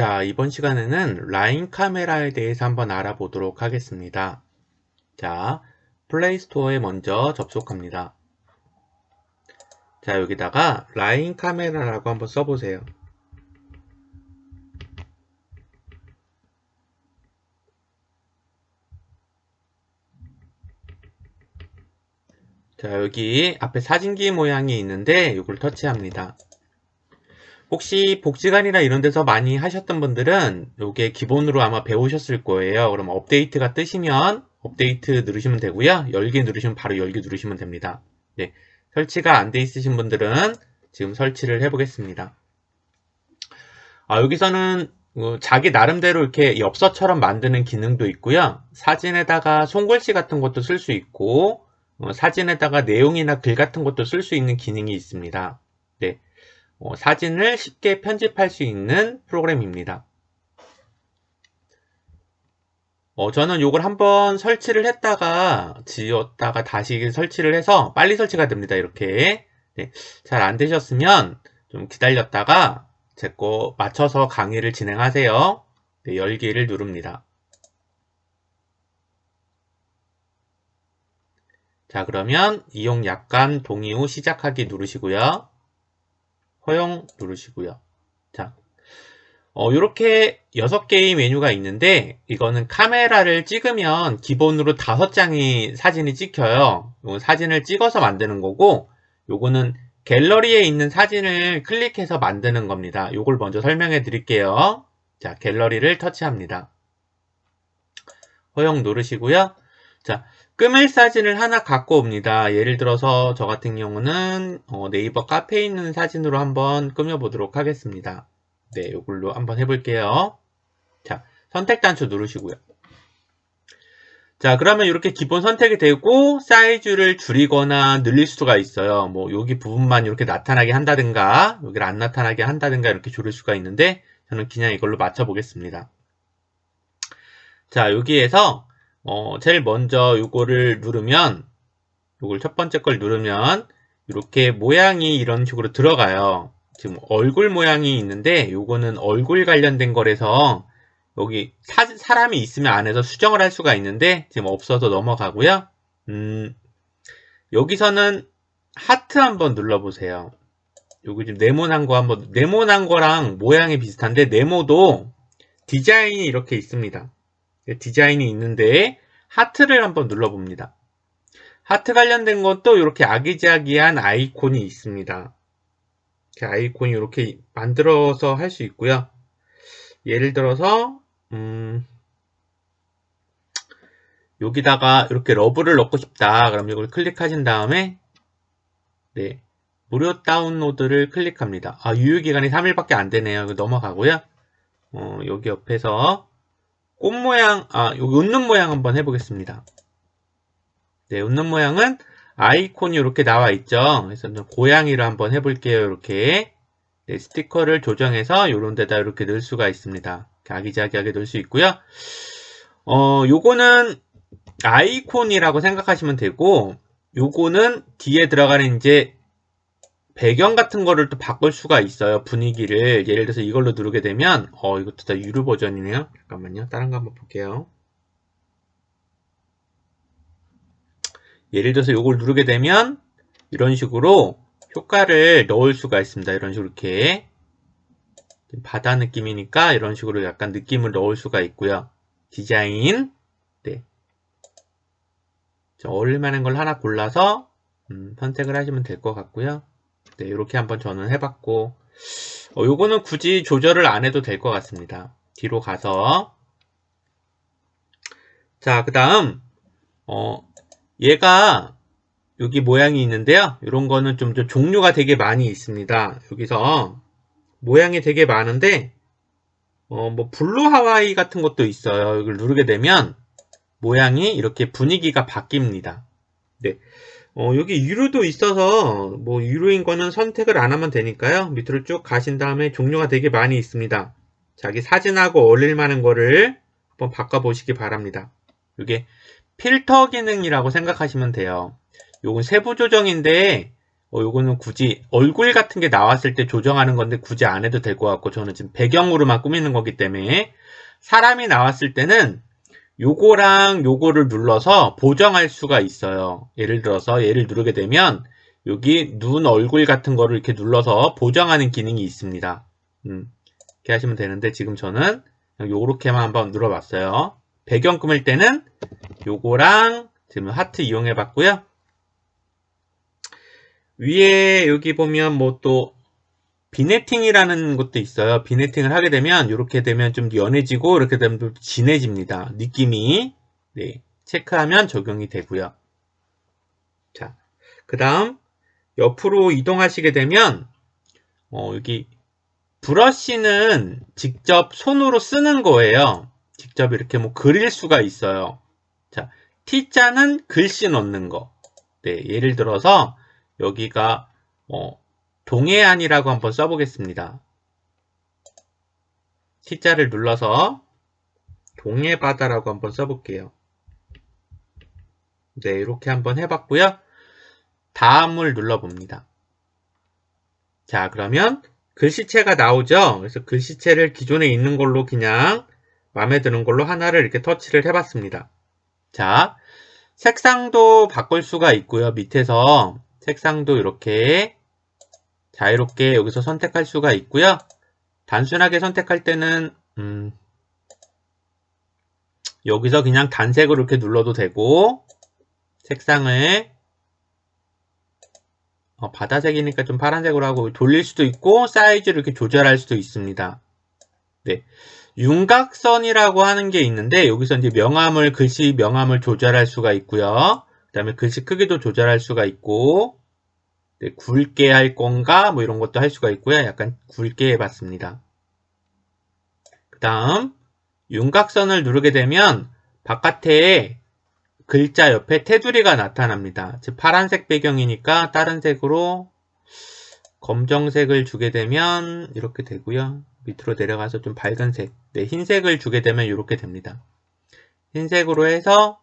자, 이번 시간에는 라인 카메라에 대해서 한번 알아보도록 하겠습니다. 자, 플레이스토어에 먼저 접속합니다. 자, 여기다가 라인 카메라라고 한번 써보세요. 자, 여기 앞에 사진기 모양이 있는데 이걸 터치합니다. 혹시 복지관이나 이런 데서 많이 하셨던 분들은 이게 기본으로 아마 배우셨을 거예요. 그럼 업데이트가 뜨시면 업데이트 누르시면 되고요. 열기 누르시면 바로 열기 누르시면 됩니다. 네, 설치가 안 돼 있으신 분들은 지금 설치를 해보겠습니다. 아, 여기서는 어, 자기 나름대로 이렇게 엽서처럼 만드는 기능도 있고요. 사진에다가 손글씨 같은 것도 쓸 수 있고 어, 사진에다가 내용이나 글 같은 것도 쓸 수 있는 기능이 있습니다. 네. 어, 사진을 쉽게 편집할 수 있는 프로그램입니다. 어, 저는 이걸 한번 설치를 했다가 지웠다가 다시 설치를 해서 빨리 설치가 됩니다. 이렇게 네, 잘 안 되셨으면 좀 기다렸다가 제 거 맞춰서 강의를 진행하세요. 네, 열기를 누릅니다. 자 그러면 이용 약관 동의 후 시작하기 누르시고요. 허용 누르시고요. 자, 어, 이렇게 6개의 메뉴가 있는데 이거는 카메라를 찍으면 기본으로 5장이 사진이 찍혀요. 사진을 찍어서 만드는 거고 요거는 갤러리에 있는 사진을 클릭해서 만드는 겁니다. 요걸 먼저 설명해 드릴게요. 자, 갤러리를 터치합니다. 허용 누르시고요. 자, 끄밀 사진을 하나 갖고 옵니다. 예를 들어서 저 같은 경우는 어, 네이버 카페에 있는 사진으로 한번 꾸며 보도록 하겠습니다. 네, 이걸로 한번 해볼게요. 자, 선택 단추 누르시고요. 자, 그러면 이렇게 기본 선택이 되고 사이즈를 줄이거나 늘릴 수가 있어요. 뭐 여기 부분만 이렇게 나타나게 한다든가 여기를 안 나타나게 한다든가 이렇게 줄일 수가 있는데 저는 그냥 이걸로 맞춰 보겠습니다. 자, 여기에서 어, 제일 먼저 이거를 누르면 이걸 첫 번째 걸 누르면 이렇게 모양이 이런 식으로 들어가요. 지금 얼굴 모양이 있는데 이거는 얼굴 관련된 거라서 여기 사, 사람이 있으면 안에서 수정을 할 수가 있는데 지금 없어서 넘어가고요. 음, 여기서는 하트 한번 눌러보세요. 여기 지금 네모난 거 한번 네모난 거랑 모양이 비슷한데 네모도 디자인이 이렇게 있습니다. 디자인이 있는데 하트를 한번 눌러봅니다. 하트 관련된 것도 이렇게 아기자기한 아이콘이 있습니다. 아이콘이 이렇게 만들어서 할 수 있고요. 예를 들어서 음, 여기다가 이렇게 러브를 넣고 싶다. 그럼 이걸 클릭하신 다음에 네 무료 다운로드를 클릭합니다. 아 유효기간이 3일밖에 안 되네요. 넘어가고요. 어, 여기 옆에서 꽃 모양, 아, 여기 웃는 모양 한번 해보겠습니다. 네, 웃는 모양은 아이콘이 이렇게 나와 있죠. 그래서 고양이를 한번 해볼게요. 이렇게. 네, 스티커를 조정해서 이런 데다 이렇게 넣을 수가 있습니다. 아기자기하게 넣을 수 있고요. 어, 요거는 아이콘이라고 생각하시면 되고, 요거는 뒤에 들어가는 이제 배경 같은 거를 또 바꿀 수가 있어요. 분위기를. 예를 들어서 이걸로 누르게 되면 어 이것도 다 유료 버전이네요. 잠깐만요. 다른 거 한번 볼게요. 예를 들어서 이걸 누르게 되면 이런 식으로 효과를 넣을 수가 있습니다. 이런 식으로 이렇게 바다 느낌이니까 이런 식으로 약간 느낌을 넣을 수가 있고요. 디자인 네. 어울릴 만한 걸 하나 골라서 음, 선택을 하시면 될 것 같고요. 네, 이렇게 한번 저는 해봤고 어, 요거는 굳이 조절을 안 해도 될 것 같습니다. 뒤로 가서 자, 그 다음 어, 얘가 여기 모양이 있는데요. 이런 거는 좀, 좀 종류가 되게 많이 있습니다. 여기서 모양이 되게 많은데 어, 뭐 블루 하와이 같은 것도 있어요. 이걸 누르게 되면 모양이 이렇게 분위기가 바뀝니다. 네. 어, 여기 유료도 있어서 뭐 유료인 거는 선택을 안 하면 되니까요. 밑으로 쭉 가신 다음에 종류가 되게 많이 있습니다. 자기 사진하고 어울릴 만한 거를 한번 바꿔보시기 바랍니다. 이게 필터 기능이라고 생각하시면 돼요. 요건 세부 조정인데 어, 요거는 굳이 얼굴 같은 게 나왔을 때 조정하는 건데 굳이 안 해도 될 것 같고 저는 지금 배경으로만 꾸미는 거기 때문에 사람이 나왔을 때는 요거랑 요거를 눌러서 보정할 수가 있어요. 예를 들어서 얘를 누르게 되면 여기 눈 얼굴 같은 거를 이렇게 눌러서 보정하는 기능이 있습니다. 음, 이렇게 하시면 되는데 지금 저는 요렇게만 한번 눌러봤어요. 배경 꾸밀 때는 요거랑 지금 하트 이용해 봤고요. 위에 여기 보면 뭐 또 비네팅이라는 것도 있어요. 비네팅을 하게 되면 이렇게 되면 좀 연해지고 이렇게 되면 좀 진해집니다. 느낌이 네, 체크하면 적용이 되고요. 자, 그 다음 옆으로 이동하시게 되면 어, 여기 브러쉬는 직접 손으로 쓰는 거예요. 직접 이렇게 뭐 그릴 수가 있어요. 자, T자는 글씨 넣는 거. 네, 예를 들어서 여기가 어, 동해안이라고 한번 써보겠습니다. T자를 눌러서 동해바다라고 한번 써볼게요. 네, 이렇게 한번 해봤고요. 다음을 눌러봅니다. 자, 그러면 글씨체가 나오죠? 그래서 글씨체를 기존에 있는 걸로 그냥 마음에 드는 걸로 하나를 이렇게 터치를 해봤습니다. 자, 색상도 바꿀 수가 있고요. 밑에서 색상도 이렇게 자유롭게 여기서 선택할 수가 있고요. 단순하게 선택할 때는 음, 여기서 그냥 단색으로 이렇게 눌러도 되고 색상을 어, 바다색이니까 좀 파란색으로 하고 돌릴 수도 있고 사이즈를 이렇게 조절할 수도 있습니다. 네. 윤곽선이라고 하는 게 있는데 여기서 이제 명암을 글씨 명암을 조절할 수가 있고요. 그 다음에 글씨 크기도 조절할 수가 있고 네, 굵게 할 건가 뭐 이런 것도 할 수가 있고요. 약간 굵게 해봤습니다. 그 다음 윤곽선을 누르게 되면 바깥에 글자 옆에 테두리가 나타납니다. 즉 파란색 배경이니까 다른 색으로 검정색을 주게 되면 이렇게 되고요. 밑으로 내려가서 좀 밝은 색, 네, 흰색을 주게 되면 이렇게 됩니다. 흰색으로 해서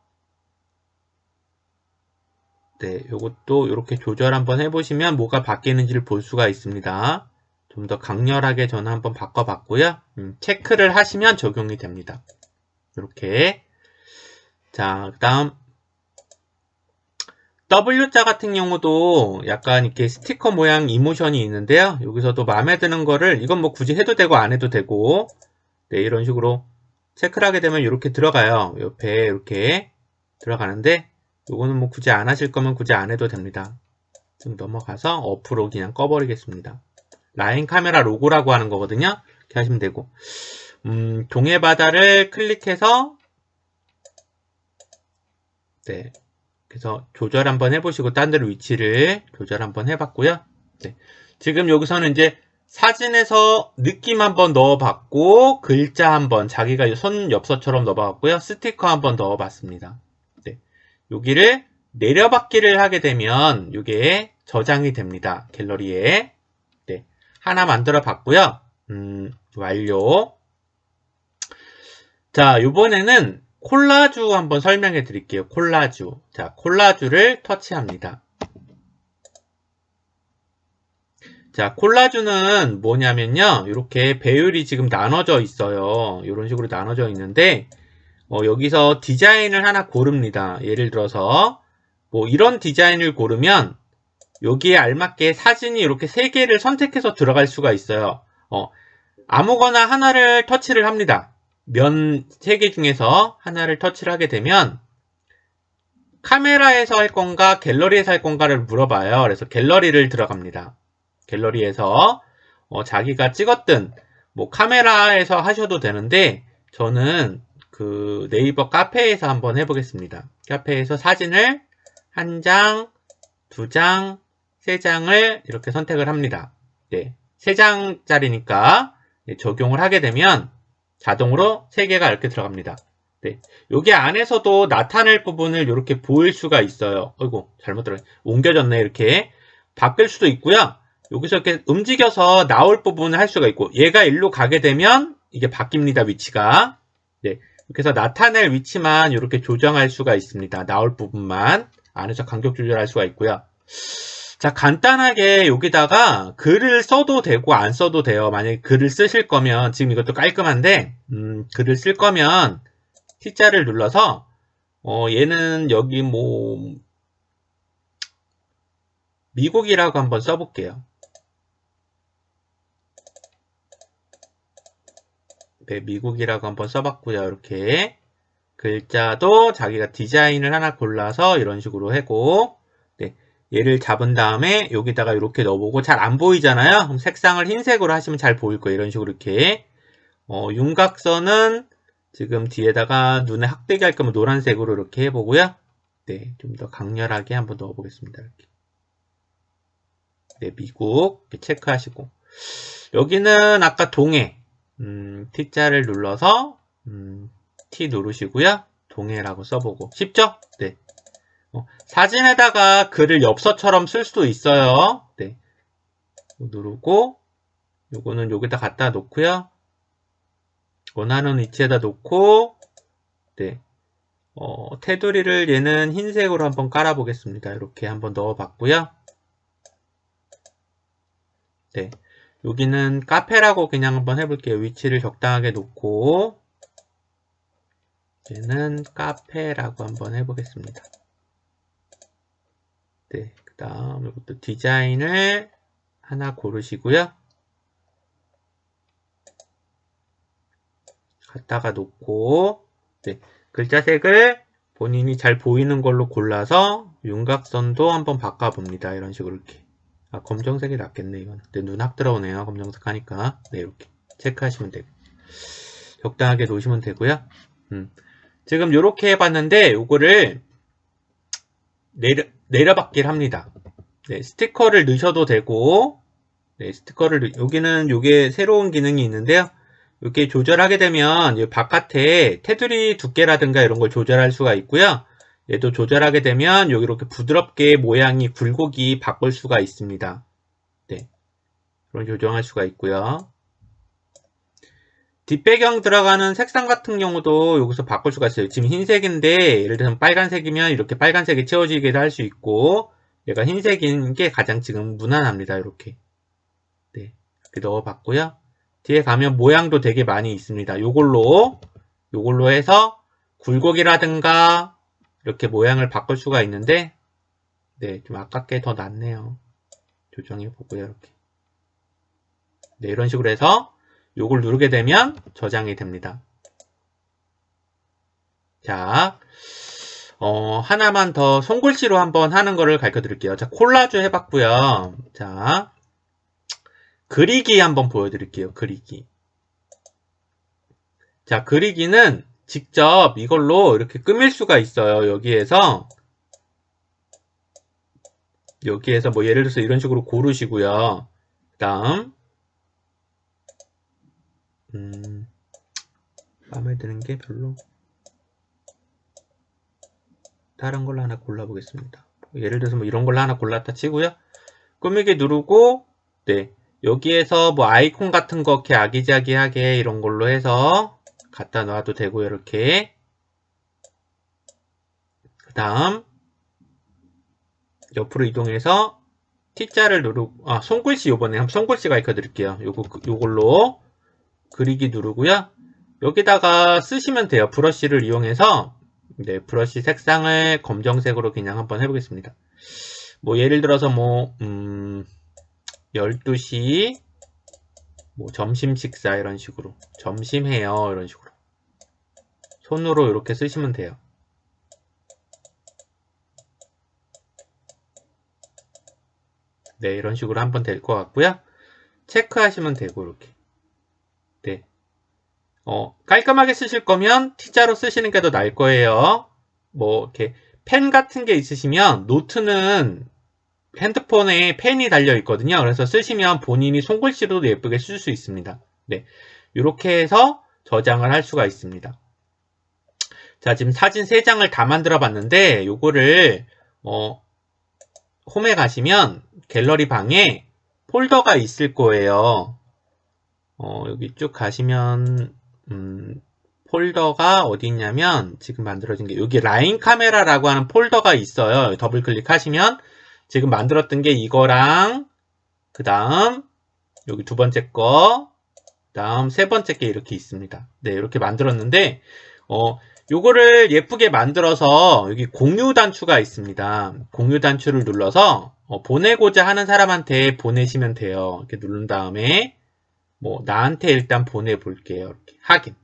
네, 이것도 이렇게 조절 한번 해보시면 뭐가 바뀌는지를 볼 수가 있습니다. 좀 더 강렬하게 저는 한번 바꿔봤고요. 음, 체크를 하시면 적용이 됩니다. 이렇게 자, 그 다음 W자 같은 경우도 약간 이렇게 스티커 모양 이모션이 있는데요. 여기서도 마음에 드는 거를 이건 뭐 굳이 해도 되고 안 해도 되고 네, 이런 식으로 체크를 하게 되면 이렇게 들어가요. 옆에 이렇게 들어가는데 이거는 뭐 굳이 안 하실 거면 굳이 안 해도 됩니다. 좀 넘어가서 어프로 그냥 꺼버리겠습니다. 라인 카메라 로고라고 하는 거거든요. 이렇게 하시면 되고 음, 동해 바다를 클릭해서 네. 그래서 조절 한번 해보시고 딴 데로 위치를 조절 한번 해봤고요. 네. 지금 여기서는 이제 사진에서 느낌 한번 넣어봤고 글자 한번 자기가 손 엽서처럼 넣어봤고요. 스티커 한번 넣어봤습니다. 네. 여기를 내려받기를 하게 되면 이게 저장이 됩니다. 갤러리에 네. 하나 만들어 봤고요. 음, 완료. 자, 이번에는 콜라주 한번 설명해 드릴게요. 콜라주. 자, 콜라주를 터치합니다. 자, 콜라주는 뭐냐면요. 이렇게 배율이 지금 나눠져 있어요. 이런 식으로 나눠져 있는데, 어, 여기서 디자인을 하나 고릅니다. 예를 들어서, 뭐, 이런 디자인을 고르면, 여기에 알맞게 사진이 이렇게 세 개를 선택해서 들어갈 수가 있어요. 어, 아무거나 하나를 터치를 합니다. 면 3개 중에서 하나를 터치를 하게 되면 카메라에서 할 건가 갤러리에서 할 건가를 물어봐요. 그래서 갤러리를 들어갑니다. 갤러리에서 어, 자기가 찍었던 뭐 카메라에서 하셔도 되는데 저는 그 네이버 카페에서 한번 해보겠습니다. 카페에서 사진을 한 장, 두 장, 세 장을 이렇게 선택을 합니다. 네, 세 장짜리니까 적용을 하게 되면 자동으로 3개가 이렇게 들어갑니다. 네. 여기 안에서도 나타낼 부분을 이렇게 보일 수가 있어요. 어이구, 잘못 들어 옮겨졌네, 이렇게. 바뀔 수도 있고요. 여기서 이렇게 움직여서 나올 부분을 할 수가 있고, 얘가 일로 가게 되면 이게 바뀝니다, 위치가. 네. 그래서 나타낼 위치만 이렇게 조정할 수가 있습니다. 나올 부분만. 안에서 간격 조절할 수가 있고요. 자, 간단하게 여기다가 글을 써도 되고 안 써도 돼요. 만약에 글을 쓰실 거면 지금 이것도 깔끔한데 음, 글을 쓸 거면 T자를 눌러서 어, 얘는 여기 뭐 미국이라고 한번 써볼게요. 네, 미국이라고 한번 써봤고요. 이렇게 글자도 자기가 디자인을 하나 골라서 이런 식으로 하고 네, 얘를 잡은 다음에 여기다가 이렇게 넣어보고 잘 안 보이잖아요. 그럼 색상을 흰색으로 하시면 잘 보일 거예요. 이런 식으로 이렇게 어, 윤곽선은 지금 뒤에다가 눈에 확대게 할 거면 노란색으로 이렇게 해보고요. 네, 좀 더 강렬하게 한번 넣어보겠습니다. 이렇게. 네, 미국 체크하시고 여기는 아까 동해 음, T자를 눌러서 음, T 누르시고요. 동해라고 써보고 쉽죠? 네. 어, 사진에다가 글을 엽서처럼 쓸 수도 있어요. 네. 누르고 요거는 여기다 갖다 놓고요. 원하는 위치에다 놓고 네. 어, 테두리를 얘는 흰색으로 한번 깔아 보겠습니다. 이렇게 한번 넣어 봤고요. 네. 여기는 카페라고 그냥 한번 해볼게요. 위치를 적당하게 놓고 얘는 카페라고 한번 해보겠습니다. 네, 그 다음 이것도 디자인을 하나 고르시고요. 갖다가 놓고 네, 글자색을 본인이 잘 보이는 걸로 골라서 윤곽선도 한번 바꿔봅니다. 이런 식으로 이렇게 아 검정색이 낫겠네 이건. 근데 눈앞 들어오네요 검정색 하니까. 네 이렇게 체크하시면 되고. 적당하게 놓으시면 되고요. 음. 지금 이렇게 해봤는데 요거를 내려, 내려받기를 합니다. 네, 스티커를 넣으셔도 되고 네, 스티커를 여기는 요게 새로운 기능이 있는데요. 이렇게 조절하게 되면 바깥에 테두리 두께라든가 이런 걸 조절할 수가 있고요 얘도 조절하게 되면 여기 이렇게 부드럽게 모양이 굴곡이 바꿀 수가 있습니다. 네. 그런 조정할 수가 있고요. 뒷배경 들어가는 색상 같은 경우도 여기서 바꿀 수가 있어요. 지금 흰색인데 예를 들면 빨간색이면 이렇게 빨간색이 채워지기도 할 수 있고 얘가 흰색인 게 가장 지금 무난합니다. 이렇게 네 이렇게 넣어봤고요. 뒤에 가면 모양도 되게 많이 있습니다. 요걸로 요걸로 해서 굴곡이라든가 이렇게 모양을 바꿀 수가 있는데 네, 좀 아깝게 더 낫네요. 조정해 보고요, 이렇게. 네, 이런 식으로 해서 요걸 누르게 되면 저장이 됩니다. 자, 어, 하나만 더 손글씨로 한번 하는 거를 가르쳐 드릴게요. 자, 콜라주 해봤고요. 자, 그리기 한번 보여드릴게요. 그리기. 자, 그리기는 직접 이걸로 이렇게 꾸밀 수가 있어요. 여기에서 여기에서 뭐 예를 들어서 이런 식으로 고르시고요. 그 다음 음, 마음에 드는 게 별로 다른 걸로 하나 골라보겠습니다. 예를 들어서 뭐 이런 걸로 하나 골랐다 치고요. 꾸미기 누르고 네 여기에서 뭐 아이콘 같은 거 이렇게 아기자기하게 이런 걸로 해서 갖다 놔도 되고 이렇게. 그 다음 옆으로 이동해서 T자를 누르고 아 손글씨 요번에 한번 손글씨 가르쳐 드릴게요. 요거 요걸로 그리기 누르고요. 여기다가 쓰시면 돼요. 브러쉬를 이용해서. 네 브러쉬 색상을 검정색으로 그냥 한번 해보겠습니다. 뭐 예를 들어서 뭐 음, 12시 뭐 점심 식사 이런 식으로 점심해요 이런 식으로. 손으로 이렇게 쓰시면 돼요. 네 이런 식으로 한번 될 것 같고요. 체크하시면 되고 이렇게. 네. 어, 깔끔하게 쓰실 거면 T자로 쓰시는 게 더 나을 거예요. 뭐 이렇게 펜 같은 게 있으시면 노트는 핸드폰에 펜이 달려 있거든요. 그래서 쓰시면 본인이 손글씨로도 예쁘게 쓸 수 있습니다. 네. 이렇게 해서 저장을 할 수가 있습니다. 자, 지금 사진 3장을 다 만들어 봤는데, 요거를, 어, 홈에 가시면 갤러리 방에 폴더가 있을 거예요. 어, 여기 쭉 가시면, 음, 폴더가 어디 있냐면, 지금 만들어진 게, 여기 라인 카메라라고 하는 폴더가 있어요. 더블 클릭하시면, 지금 만들었던 게 이거랑 그 다음 여기 두 번째 거, 그 다음 세 번째 게 이렇게 있습니다. 네, 이렇게 만들었는데 어, 요거를 예쁘게 만들어서 여기 공유 단추가 있습니다. 공유 단추를 눌러서 어, 보내고자 하는 사람한테 보내시면 돼요. 이렇게 누른 다음에 뭐 나한테 일단 보내볼게요. 이렇게 확인.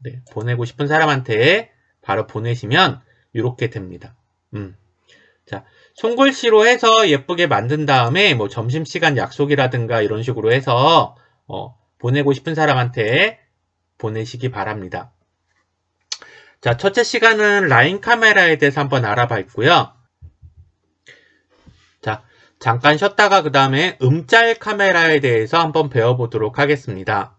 네, 보내고 싶은 사람한테 바로 보내시면 이렇게 됩니다. 음. 자, 손글씨로 해서 예쁘게 만든 다음에 뭐 점심시간 약속이라든가 이런 식으로 해서 어, 보내고 싶은 사람한테 보내시기 바랍니다. 자, 첫째 시간은 라인 카메라에 대해서 한번 알아봤고요. 자, 잠깐 쉬었다가 그 다음에 음짤 카메라에 대해서 한번 배워보도록 하겠습니다.